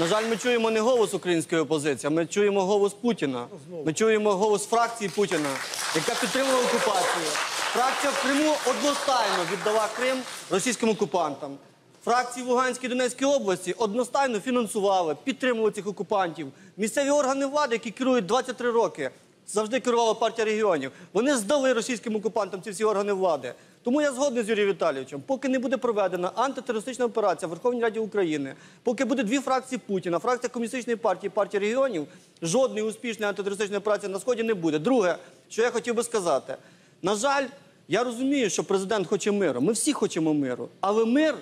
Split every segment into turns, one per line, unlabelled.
На жаль, ми чуємо не голос української опозиції, а ми чуємо голос Путіна. Ми чуємо голос фракції Путіна, яка підтримувала окупацію. Фракція в Криму одностайно віддала Крим російським окупантам. Фракції в Луганській і Донецькій області одностайно фінансували, підтримували цих окупантів. Місцеві органи влади, які керують 23 роки, завжди керувала партія регіонів. Вони здали російським окупантам ці всі органи влади. Тому я згодний з Юрієм Віталійовичем, поки не буде проведена антитерористична операція в Верховній Раді України, поки буде дві фракції Путіна, фракція комуністичної партії, партія регіонів, жодної успішної антитерористичної операції на сході не буде. Друге, що я хотів би сказати, на жаль, я розумію, що президент хоче миру. Ми всі хочемо миру, але мир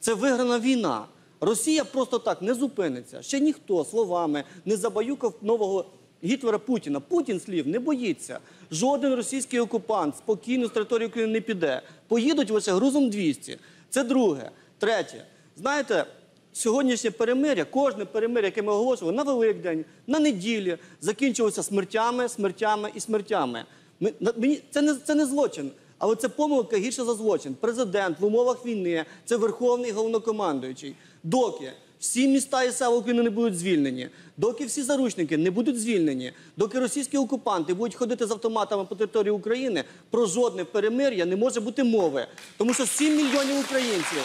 це виграна війна. Росія просто так не зупиниться. Ще ніхто словами не забаюкав нового Гітлера Путіна. Путін слів не боїться. Жоден російський окупант спокійно з території України не піде. Поїдуть лише грузом 200. Це друге. Третє. Знаєте, сьогоднішнє перемиря, кожне перемиря, яке ми оголошували на Великдень, на неділі, закінчилося смертями, смертями і смертями. Ми, мені, це, не, це не злочин. Але це помилка гірше за злочин. Президент в умовах війни це верховний головнокомандуючий. Доки всі міста і села України не будуть звільнені, доки всі заручники не будуть звільнені, доки російські окупанти будуть ходити з автоматами по території України, про жодне перемир'я не може бути мови. Тому що 7 мільйонів українців,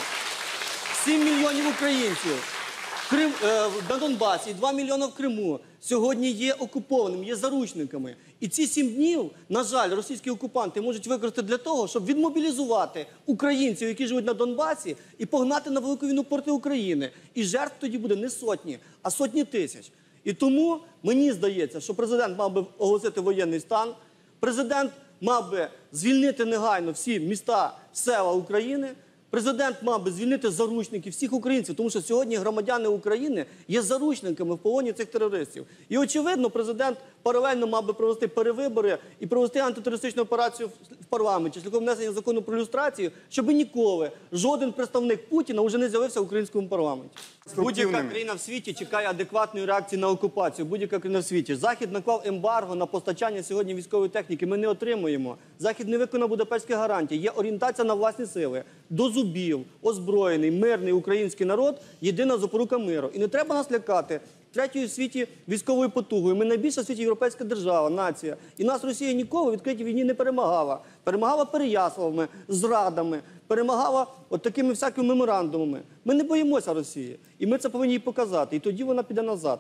7 мільйонів українців Крим, е, на Донбасі, і 2 мільйони в Криму сьогодні є окупованими, є заручниками. І ці сім днів, на жаль, російські окупанти можуть використати для того, щоб відмобілізувати українців, які живуть на Донбасі, і погнати на велику війну проти України. І жертв тоді буде не сотні, а сотні тисяч. І тому мені здається, що президент мав би оголосити воєнний стан. Президент мав би звільнити негайно всі міста, села України. Президент мав би звільнити заручників всіх українців, тому що сьогодні громадяни України є заручниками в полоні цих терористів. І очевидно, президент паралельно мав би провести перевибори і провести антитерористичну операцію в- парламенті шляхом внесення закону про люстрацію, щоб ніколи жоден представник Путіна вже не з'явився в українському парламенті. Будь-яка країна в світі чекає адекватної реакції на окупацію. Будь-яка країна в світі. Захід наклав ембарго на постачання сьогодні військової техніки. Ми не отримуємо. Захід не виконав Будапештські гарантії. Є орієнтація на власні сили. До зубів, озброєний, мирний український народ єдина запорука миру. І не треба нас лякати. Третьою в світі військовою потугою. Ми найбільша в світі європейська держава, нація. І нас Росія ніколи в відкритій війні не перемагала. Перемагала переяславами, зрадами, перемагала от такими всякими меморандумами. Ми не боїмося Росії. І ми це повинні їй показати. І тоді вона піде назад.